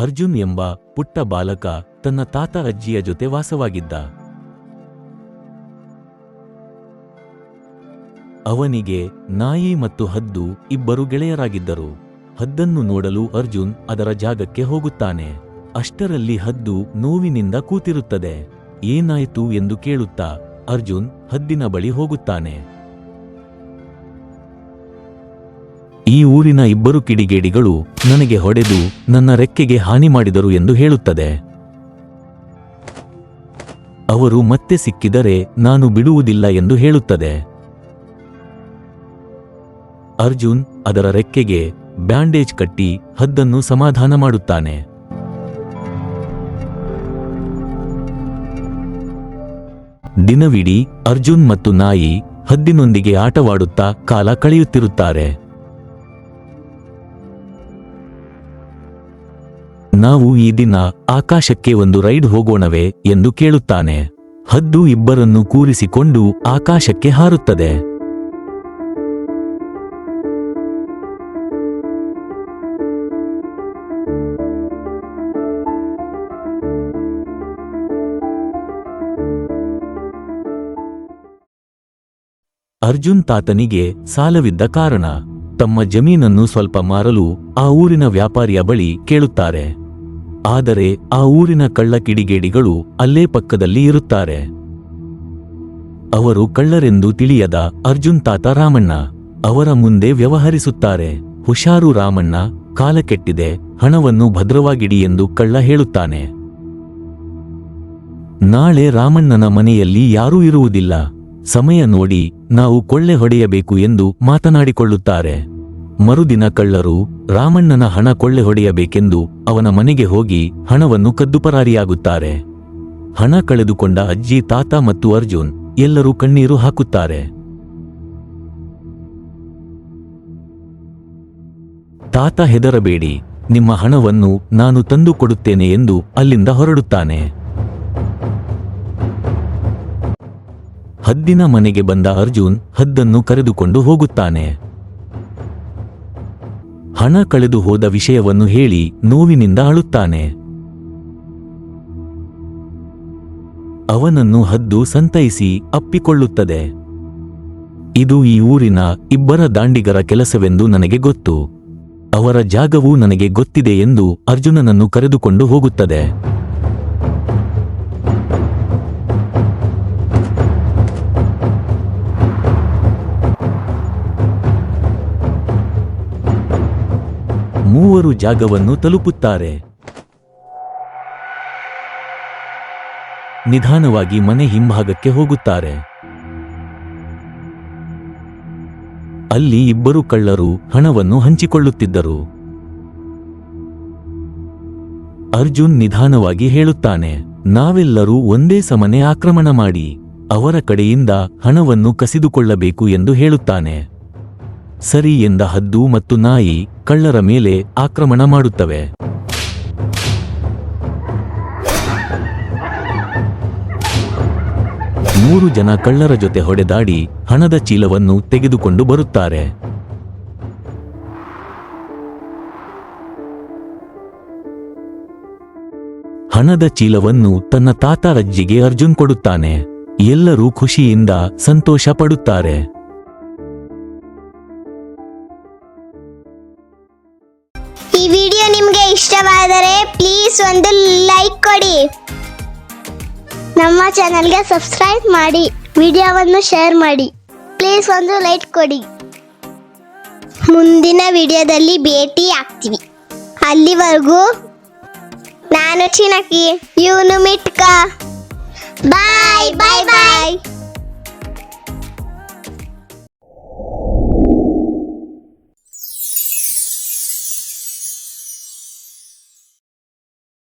ಅರ್ಜುನ್ ಎಂಬ ಪುಟ್ಟ ಬಾಲಕ ತನ್ನ ತಾತ ಅಜ್ಜಿಯ ಜೊತೆ ವಾಸವಾಗಿದ್ದ. ಅವನಿಗೆ ನಾಯಿ ಮತ್ತು ಹದ್ದು ಇಬ್ಬರು ಗೆಳೆಯರಾಗಿದ್ದರು. ಹದ್ದನ್ನು ನೋಡಲು ಅರ್ಜುನ್ ಅದರ ಜಾಗಕ್ಕೆ ಹೋಗುತ್ತಾನೆ. ಅಷ್ಟರಲ್ಲಿ ಹದ್ದು ನೋವಿನಿಂದ ಕೂತಿರುತ್ತದೆ. ಏನಾಯಿತು ಎಂದು ಕೇಳುತ್ತಾ ಅರ್ಜುನ್ ಹದ್ದಿನ ಬಳಿ ಹೋಗುತ್ತಾನೆ. ಈ ಊರಿನ ಇಬ್ಬರು ಕಿಡಿಗೇಡಿಗಳು ನನಗೆ ಹೊಡೆದು ನನ್ನ ರೆಕ್ಕೆಗೆ ಹಾನಿ ಮಾಡಿದರು ಎಂದು ಹೇಳುತ್ತದೆ. ಅವರು ಮತ್ತೆ ಸಿಕ್ಕಿದರೆ ನಾನು ಬಿಡುವುದಿಲ್ಲ ಎಂದು ಹೇಳುತ್ತದೆ. ಅರ್ಜುನ್ ಅದರ ರೆಕ್ಕೆಗೆ ಬ್ಯಾಂಡೇಜ್ ಕಟ್ಟಿ ಹದ್ದನ್ನು ಸಮಾಧಾನ ಮಾಡುತ್ತಾನೆ. ದಿನವಿಡೀ ಅರ್ಜುನ್ ಮತ್ತು ನಾಯಿ ಹದ್ದಿನೊಂದಿಗೆ ಆಟವಾಡುತ್ತಾ ಕಾಲ ಕಳೆಯುತ್ತಿರುತ್ತಾರೆ. ನಾವು ಈ ದಿನ ಆಕಾಶಕ್ಕೆ ಒಂದು ರೈಡ್ ಹೋಗೋಣವೇ ಎಂದು ಕೇಳುತ್ತಾನೆ. ಹದ್ದು ಇಬ್ಬರನ್ನು ಕೂರಿಸಿಕೊಂಡು ಆಕಾಶಕ್ಕೆ ಹಾರುತ್ತದೆ. ಅರ್ಜುನ್ ತಾತನಿಗೆ ಸಾಲವಿದ್ದ ಕಾರಣ ತಮ್ಮ ಜಮೀನನ್ನು ಸ್ವಲ್ಪ ಮಾರಲು ಆ ಊರಿನ ವ್ಯಾಪಾರಿಯ ಬಳಿ ಕೇಳುತ್ತಾರೆ. ಆದರೆ ಆ ಊರಿನ ಕಳ್ಳ ಕಿಡಿಗೇಡಿಗಳು ಅಲ್ಲೇ ಪಕ್ಕದಲ್ಲಿ ಇರುತ್ತಾರೆ. ಅವರು ಕಳ್ಳರೆಂದು ತಿಳಿಯದ ಅರ್ಜುನ್ ತಾತ ರಾಮಣ್ಣ ಅವರ ಮುಂದೆ ವ್ಯವಹರಿಸುತ್ತಾರೆ. ಹುಷಾರು ರಾಮಣ್ಣ, ಕಾಲ ಕೆಟ್ಟಿದೆ, ಹಣವನ್ನು ಭದ್ರವಾಗಿಡಿ ಎಂದು ಕಳ್ಳ ಹೇಳುತ್ತಾನೆ. ನಾಳೆ ರಾಮಣ್ಣನ ಮನೆಯಲ್ಲಿ ಯಾರೂ ಇರುವುದಿಲ್ಲ. ಸಮಯ ನೋಡಿ ನಾವು ಕೊಳ್ಳೆ ಹೊಡೆಯಬೇಕು ಎಂದು ಮಾತನಾಡಿಕೊಳ್ಳುತ್ತಾರೆ. ಮರುದಿನ ಕಳ್ಳರು ರಾಮಣ್ಣನ ಹಣ ಕೊಳ್ಳೆ ಹೊಡೆಯಬೇಕೆಂದು ಅವನ ಮನೆಗೆ ಹೋಗಿ ಹಣವನ್ನು ಕದ್ದುಪರಾರಿಯಾಗುತ್ತಾರೆ. ಹಣ ಕಳೆದುಕೊಂಡ ಅಜ್ಜಿ, ತಾತ ಮತ್ತು ಅರ್ಜುನ್ ಎಲ್ಲರೂ ಕಣ್ಣೀರು ಹಾಕುತ್ತಾರೆ. ತಾತ ಹೆದರಬೇಡಿ, ನಿಮ್ಮ ಹಣವನ್ನು ನಾನು ತಂದು ಕೊಡುತ್ತೇನೆ ಎಂದು ಅಲ್ಲಿಂದ ಹೊರಡುತ್ತಾನೆ. ಹದ್ದಿನ ಮನೆಗೆ ಬಂದ ಅರ್ಜುನ್ ಹದ್ದನ್ನು ಕರೆದುಕೊಂಡು ಹೋಗುತ್ತಾನೆ. ಹಣ ಕಳೆದು ಹೋದ ವಿಷಯವನ್ನು ಹೇಳಿ ನೋವಿನಿಂದ ಅಳುತ್ತಾನೆ. ಅವನನ್ನು ಹದ್ದು ಸಂತೈಸಿ ಅಪ್ಪಿಕೊಳ್ಳುತ್ತದೆ. ಇದು ಈ ಊರಿನ ಇಬ್ಬರ ದಾಂಡಿಗರ ಕೆಲಸವೆಂದು ನನಗೆ ಗೊತ್ತು. ಅವರ ಜಾಗವೂ ನನಗೆ ಗೊತ್ತಿದೆ ಎಂದು ಅರ್ಜುನನನ್ನು ಕರೆದುಕೊಂಡು ಹೋಗುತ್ತದೆ. ಮೂವರು ಜಾಗವನ್ನು ತಲುಪುತ್ತಾರೆ. ನಿಧಾನವಾಗಿ ಮನೆ ಹಿಂಭಾಗಕ್ಕೆ ಹೋಗುತ್ತಾರೆ. ಅಲ್ಲಿ ಇಬ್ಬರು ಕಳ್ಳರು ಹಣವನ್ನು ಹಂಚಿಕೊಳ್ಳುತ್ತಿದ್ದರು. ಅರ್ಜುನ್ ನಿಧಾನವಾಗಿ ಹೇಳುತ್ತಾನೆ, ನಾವೆಲ್ಲರೂ ಒಂದೇ ಸಮನೆ ಆಕ್ರಮಣ ಮಾಡಿ, ಅವರ ಕಡೆಯಿಂದ ಹಣವನ್ನು ಕಸಿದುಕೊಳ್ಳಬೇಕು ಎಂದು ಹೇಳುತ್ತಾನೆ. ಸರಿ ಎಂದ ಹದ್ದು ಮತ್ತು ನಾಯಿ ಕಳ್ಳರ ಮೇಲೆ ಆಕ್ರಮಣ ಮಾಡುತ್ತವೆ. ಮೂರು ಜನ ಕಳ್ಳರ ಜೊತೆ ಹೊಡೆದಾಡಿ ಹಣದ ಚೀಲವನ್ನು ತೆಗೆದುಕೊಂಡು ಬರುತ್ತಾರೆ. ಹಣದ ಚೀಲವನ್ನು ತನ್ನ ತಾತ ಅಜ್ಜಿಗೆ ಅರ್ಜುನ್ ಕೊಡುತ್ತಾನೆ. ಎಲ್ಲರೂ ಖುಷಿಯಿಂದ ಸಂತೋಷ ಪಡುತ್ತಾರೆ ಈ ವಿಡಿಯೋ ನಿಮಗೆ ಇಷ್ಟವಾದರೆ ಪ್ಲೀಸ್ ಒಂದು ಲೈಕ್ ಕೊಡಿ. ನಮ್ಮ ಚಾನಲ್ಗೆ ಸಬ್ಸ್ಕ್ರೈಬ್ ಮಾಡಿ, ವಿಡಿಯೋವನ್ನು ಶೇರ್ ಮಾಡಿ. ಪ್ಲೀಸ್ ಒಂದು ಲೈಕ್ ಕೊಡಿ. ಮುಂದಿನ ವಿಡಿಯೋದಲ್ಲಿ ಭೇಟಿ ಆಗ್ತೀವಿ. ಅಲ್ಲಿವರೆಗೂ ನಾನು ಚಿನಕಿ ಇವನು ಮಿಟ್ಕ. ಬಾಯ್ ಬಾಯ್ ಬಾಯ್